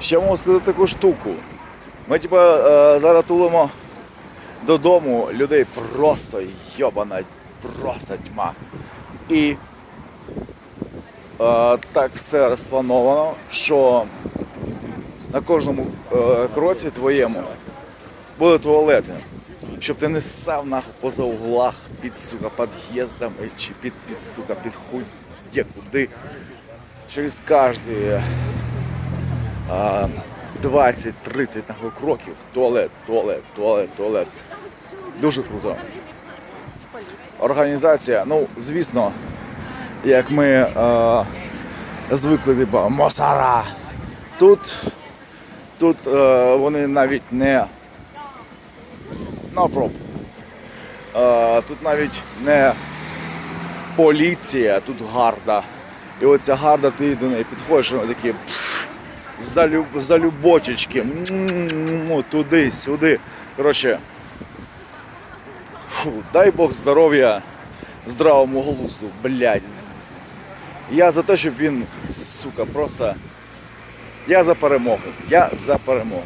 Ще можу сказати таку штуку. Ми типа е, зараз тулимо додому людей просто йобана, просто тьма. І е, так все розплановано, що на кожному е, кроці твоєму були туалети. Щоб ти не ссав нахуй поза углах під сука під'їздами чи під, під сука під хуй де куди. Через кожні а, 20-30 кроків туалет, туалет, туалет, туалет. Дуже круто. Організація, ну, звісно, як ми е, звикли, типа, Мосара. Тут, тут е, вони навіть не No problem. Е, тут навіть не поліція, тут гарда. І оця гарда, ти до неї підходиш, вона такі пф, залюб, залюбочечки, м-м-м, туди, сюди. Коротше, фу, дай Бог здоров'я здравому глузду, блядь. Я за те, щоб він, сука, просто. Я за перемогу. Я за перемогу.